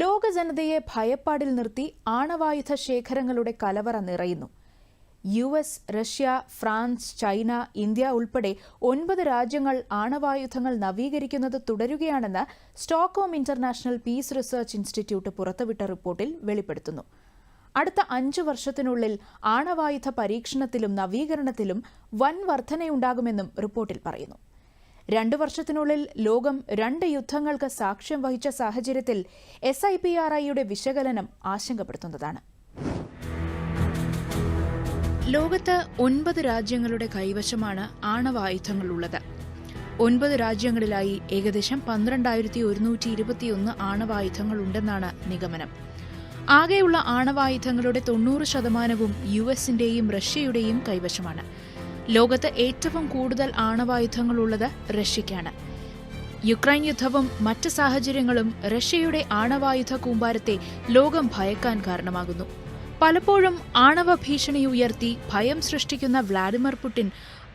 ലോക ജനതയെ ഭയപ്പാടിൽ നിർത്തി ആണവായുധ ശേഖരങ്ങളുടെ കലവറ നിറയുന്നു. U S Russia France China India ഉൾപ്പെടെ ഒൻപത് രാജ്യങ്ങൾ ആണവായുധങ്ങൾ നവീകരിക്കുന്നത് തുടരുകയാണെന്ന് Stockholm International Peace Research Institute പുറത്തുവിട്ട റിപ്പോർട്ടിൽ വെളിപ്പെടുത്തുന്നു. അടുത്ത അഞ്ചു വർഷത്തിനുള്ളിൽ ആണവായുധ പരീക്ഷണത്തിലും നവീകരണത്തിലും വൻ വർധനയുണ്ടാകുമെന്നും റിപ്പോർട്ടിൽ പറയുന്നു. രണ്ടു വർഷത്തിനുള്ളിൽ ലോകം രണ്ട് യുദ്ധങ്ങൾക്ക് സാക്ഷ്യം വഹിച്ച സാഹചര്യത്തിൽ എസ് ഐ പി ആർ ഐയുടെ വിശകലനം ആശങ്കപ്പെടുത്തുന്നതാണ്. ലോകത്ത് ഒൻപത് രാജ്യങ്ങളുടെ കൈവശമാണ് ആണവായുധങ്ങളുള്ളത് ഒൻപത് രാജ്യങ്ങളിലായി ഏകദേശം പന്ത്രണ്ടായിരത്തി ഒരുന്നൂറ്റി ഇരുപത്തിയൊന്ന് ആണവായുധങ്ങളുണ്ടെന്നാണ് നിഗമനം. ആകെയുള്ള ആണവായുധങ്ങളുടെ തൊണ്ണൂറ് ശതമാനവും യു എസിന്റെയും റഷ്യയുടെയും കൈവശമാണ്. ലോകത്ത് ഏറ്റവും കൂടുതൽ ആണവായുധങ്ങളുള്ളത് റഷ്യയ്ക്കാണ്. യുക്രൈൻ യുദ്ധവും മറ്റ് സാഹചര്യങ്ങളും റഷ്യയുടെ ആണവായുധ കൂമ്പാരത്തെ ലോകം ഭയക്കാൻ കാരണമാകുന്നു. പലപ്പോഴും ആണവ ഭീഷണി ഉയർത്തി ഭയം സൃഷ്ടിക്കുന്ന വ്ളാഡിമിർ പുടിൻ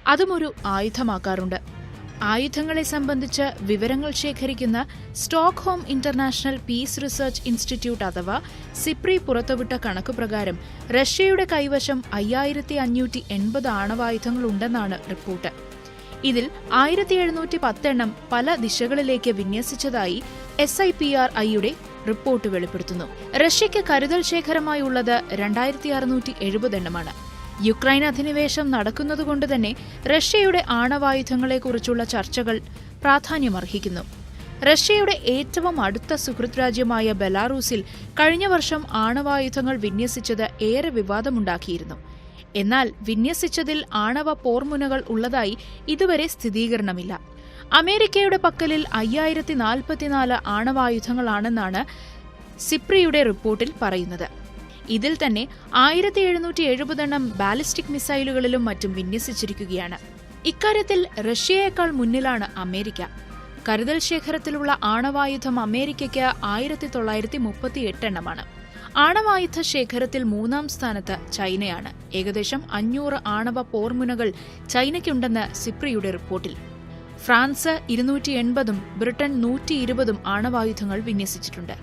അതുമൊരു ആയുധമാക്കാറുണ്ട്. ആയുധങ്ങളെ സംബന്ധിച്ച് വിവരങ്ങൾ ശേഖരിക്കുന്ന Stockholm International Peace Research Institute അഥവാ സിപ്രി പുറത്തുവിട്ട കണക്കുപ്രകാരം റഷ്യയുടെ കൈവശം അയ്യായിരത്തി അഞ്ഞൂറ്റി എൺപത് ആണവായുധങ്ങളുണ്ടെന്നാണ് റിപ്പോർട്ട്. ഇതിൽ ആയിരത്തി എഴുന്നൂറ്റി പത്തെണ്ണം പല ദിശകളിലേക്ക് വിന്യസിച്ചതായി എസ് ഐ പി ആർ ഐയുടെ റിപ്പോർട്ട് വെളിപ്പെടുത്തുന്നു. റഷ്യയ്ക്ക് കരുതൽ ശേഖരമായുള്ളത് രണ്ടായിരത്തി അറുന്നൂറ്റി എഴുപത് എണ്ണമാണ്. യുക്രൈൻ അധിനിവേശം നടക്കുന്നതുകൊണ്ട് തന്നെ റഷ്യയുടെ ആണവായുധങ്ങളെക്കുറിച്ചുള്ള ചർച്ചകൾ പ്രാധാന്യമർഹിക്കുന്നു. റഷ്യയുടെ ഏറ്റവും അടുത്ത സുഹൃത് രാജ്യമായ ബെലാറൂസിൽ കഴിഞ്ഞ വർഷം ആണവായുധങ്ങൾ വിന്യസിച്ചത് ഏറെ വിവാദമുണ്ടാക്കിയിരുന്നു. എന്നാൽ വിന്യസിച്ചതിൽ ആണവ പോർമുനകൾ ഉള്ളതായി ഇതുവരെ സ്ഥിരീകരണമില്ല. അമേരിക്കയുടെ പക്കലിൽ അയ്യായിരത്തി നാൽപ്പത്തിനാല് ആണവായുധങ്ങളാണെന്നാണ് സിപ്രിയുടെ റിപ്പോർട്ടിൽ പറയുന്നത്. ഇതിൽ തന്നെ ആയിരത്തി എഴുന്നൂറ്റി എഴുപതെണ്ണം ബാലിസ്റ്റിക് മിസൈലുകളിലും മറ്റും വിന്യസിച്ചിരിക്കുകയാണ്. ഇക്കാര്യത്തിൽ റഷ്യയേക്കാൾ മുന്നിലാണ് അമേരിക്ക. കരുതൽ ശേഖരത്തിലുള്ള ആണവായുധം അമേരിക്കയ്ക്ക് ആയിരത്തി തൊള്ളായിരത്തി മുപ്പത്തി എട്ടെണ്ണമാണ് ആണവായുധ ശേഖരത്തിൽ മൂന്നാം സ്ഥാനത്ത് ചൈനയാണ്. ഏകദേശം അഞ്ഞൂറ് ആണവ പോർമുനകൾ ചൈനയ്ക്കുണ്ടെന്ന് സിപ്രിയുടെ റിപ്പോർട്ടിൽ. ഫ്രാൻസ് ഇരുന്നൂറ്റി എൺപതും ബ്രിട്ടൻ നൂറ്റി ഇരുപതും ആണവായുധങ്ങൾ വിന്യസിച്ചിട്ടുണ്ട്.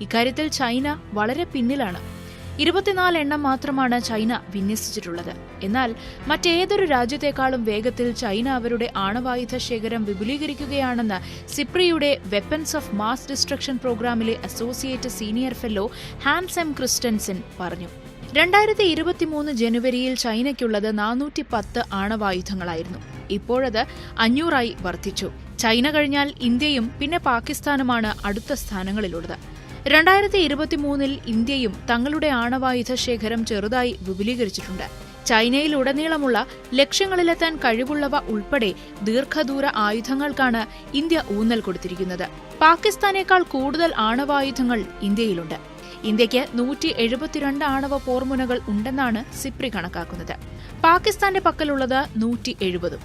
ഇക്കാര്യത്തിൽ ചൈന വളരെ പിന്നിലാണ്. ഇരുപത്തിനാല് എണ്ണം മാത്രമാണ് ചൈന വിന്യസിച്ചിട്ടുള്ളത്. എന്നാൽ മറ്റേതൊരു രാജ്യത്തെക്കാളും വേഗത്തിൽ ചൈന അവരുടെ ആണവായുധ ശേഖരം വിപുലീകരിക്കുകയാണെന്ന് സിപ്രിയുടെ വെപ്പൻസ് ഓഫ് മാസ് ഡിസ്ട്രക്ഷൻ പ്രോഗ്രാമിലെ associate senior fellow Hans Kristensen പറഞ്ഞു. രണ്ടായിരത്തി ഇരുപത്തിമൂന്ന് ജനുവരിയിൽ ചൈനയ്ക്കുള്ളത് നാനൂറ്റി പത്ത് ആണവായുധങ്ങളായിരുന്നു. ഇപ്പോഴത് അഞ്ഞൂറായി വർദ്ധിച്ചു. ചൈന കഴിഞ്ഞാൽ ഇന്ത്യയും പിന്നെ പാകിസ്ഥാനുമാണ് അടുത്ത സ്ഥാനങ്ങളിലുള്ളത്. രണ്ടായിരത്തി ഇരുപത്തിമൂന്നിൽ ഇന്ത്യയും തങ്ങളുടെ ആണവായുധ ശേഖരം ചെറുതായി വിപുലീകരിച്ചിട്ടുണ്ട്. ചൈനയിൽ ചൈനയിലുടനീളമുള്ള ലക്ഷ്യങ്ങളിലെത്താൻ കഴിവുള്ളവ ഉൾപ്പെടെ ദീർഘദൂര ആയുധങ്ങൾക്കാണ് ഇന്ത്യ ഊന്നൽ കൊടുത്തിരിക്കുന്നത്. പാകിസ്ഥാനേക്കാൾ കൂടുതൽ ആണവായുധങ്ങൾ ഇന്ത്യയിലുണ്ട്. ഇന്ത്യയ്ക്ക് നൂറ്റി എഴുപത്തിരണ്ട് ആണവ പോർമുനകൾ ഉണ്ടെന്നാണ് സിപ്രി കണക്കാക്കുന്നത്. പാകിസ്ഥാന്റെ പക്കലുള്ളത് നൂറ്റി എഴുപതും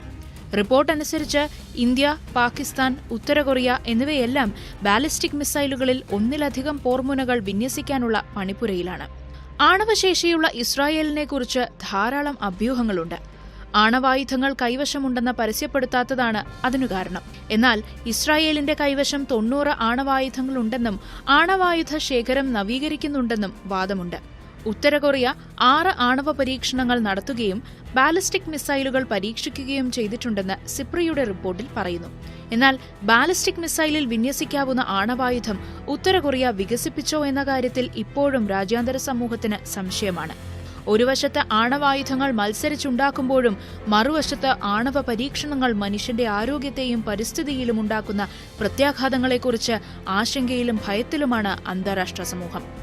റിപ്പോർട്ട് അനുസരിച്ച് ഇന്ത്യ പാകിസ്ഥാൻ ഉത്തര കൊറിയ എന്നിവയെല്ലാം ബാലിസ്റ്റിക് മിസൈലുകളിൽ ഒന്നിലധികം പോർമുനകൾ വിന്യസിക്കാനുള്ള പണിപ്പുരയിലാണ്. ആണവശേഷിയുള്ള ഇസ്രായേലിനെക്കുറിച്ച് ധാരാളം അഭ്യൂഹങ്ങളുണ്ട്. ആണവായുധങ്ങൾ കൈവശമുണ്ടെന്ന് പരസ്യപ്പെടുത്താത്തതാണ് അതിനു കാരണം. എന്നാൽ ഇസ്രായേലിന്റെ കൈവശം തൊണ്ണൂറ് ആണവായുധങ്ങളുണ്ടെന്നും ആണവായുധ ശേഖരം നവീകരിക്കുന്നുണ്ടെന്നും വാദമുണ്ട്. ഉത്തര കൊറിയ ആറ് ആണവ പരീക്ഷണങ്ങൾ നടത്തുകയും ബാലിസ്റ്റിക് മിസൈലുകൾ പരീക്ഷിക്കുകയും ചെയ്തിട്ടുണ്ടെന്ന് സിപ്രിയുടെ റിപ്പോർട്ടിൽ പറയുന്നു. എന്നാൽ ബാലിസ്റ്റിക് മിസൈലിൽ വിന്യസിക്കാവുന്ന ആണവായുധം ഉത്തരകൊറിയ വികസിപ്പിച്ചോ എന്ന കാര്യത്തിൽ ഇപ്പോഴും രാജ്യാന്തര സമൂഹത്തിന് സംശയമാണ്. ഒരു വശത്ത് ആണവായുധങ്ങൾ മത്സരിച്ചുണ്ടാക്കുമ്പോഴും മറുവശത്ത് ആണവ പരീക്ഷണങ്ങൾ മനുഷ്യന്റെ ആരോഗ്യത്തെയും പരിസ്ഥിതിയിലും ഉണ്ടാക്കുന്ന പ്രത്യാഘാതങ്ങളെക്കുറിച്ച് ആശങ്കയിലും ഭയത്തിലുമാണ് അന്താരാഷ്ട്ര സമൂഹം.